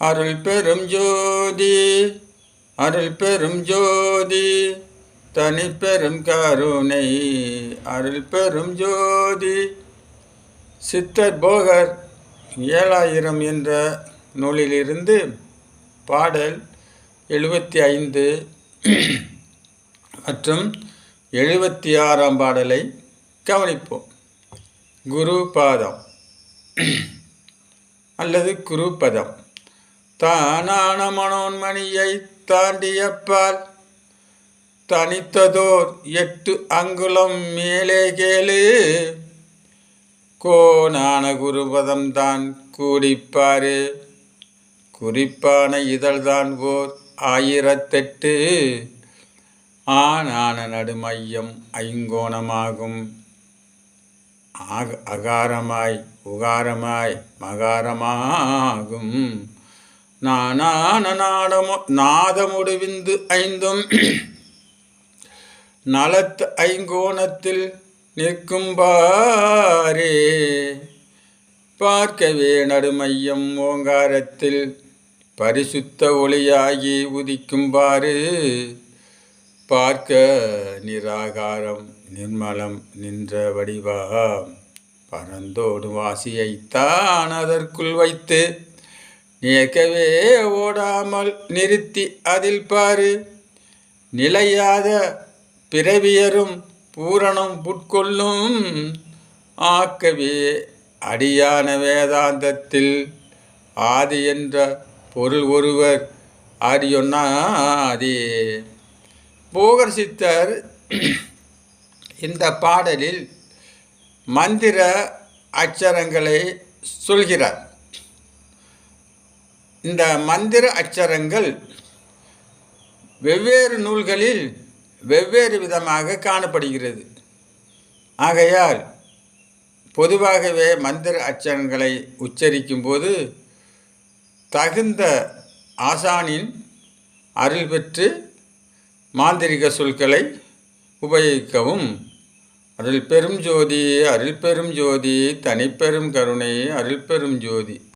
அருள் பெரும் ஜோதி அருள் பெரும் ஜோதி தனி பெரும் கருணை அருள் பெரும் ஜோதி. சித்தர் போகர் ஏழாயிரம் என்ற நூலிலிருந்து பாடல் எழுபத்தி ஐந்து மற்றும் எழுபத்தி ஆறாம் பாடலை கவனிப்போம். குரு பாதம் அல்லது குருபதம் தானான மனோன்மணியை தாண்டியப்பால் தனித்ததோர் எட்டு அங்குலம் மேலே கேளு. கோணான குருபதம் தான் கூடிப்பாரு குறிப்பான இதழ்தான் ஓர் ஆயிரத்தெட்டு. ஆனான நடுமையம் ஐங்கோணமாகும். ஆக அகாரமாய் உகாரமாய் மகாரமாகும். நானான நாடமு நாதமுடுவிந்து ஐந்தும் நலத்து ஐங்கோணத்தில் நிற்கும்பாரே. பார்க்கவே நடுமையம் ஓங்காரத்தில் பரிசுத்த ஒளியாகி உதிக்கும்பாறு. பார்க்க நிராகாரம் நிர்மலம் நின்ற வடிவாம். பரந்தோடு வாசியைத்தான் அதற்குள் வைத்து நியக்கவே ஓடாமல் நிறுத்தி அதில் பாரு. நிலையாத பிறவியரும் பூரணம் புட்கொள்ளும். ஆக்கவே அடியான வேதாந்தத்தில் ஆதி என்ற பொருள் ஒருவர் ஆரியொன்னாதே போகர் சித்தர் இந்த பாடலில் மந்திர அச்சரங்களை சொல்கிறார். இந்த மந்திர அச்சரங்கள் வெவ்வேறு நூல்களில் வெவ்வேறு விதமாக காணப்படுகிறது. ஆகையால் பொதுவாகவே மந்திர அச்சரங்களை உச்சரிக்கும்போது தகுந்த ஆசானின் அருள் பெற்று மாந்திரிக சொற்களை உபயோகிக்கவும். அருள் பெரும் ஜோதி அருள் பெரும் ஜோதி தனிப்பெரும் கருணை அருள் பெரும் ஜோதி.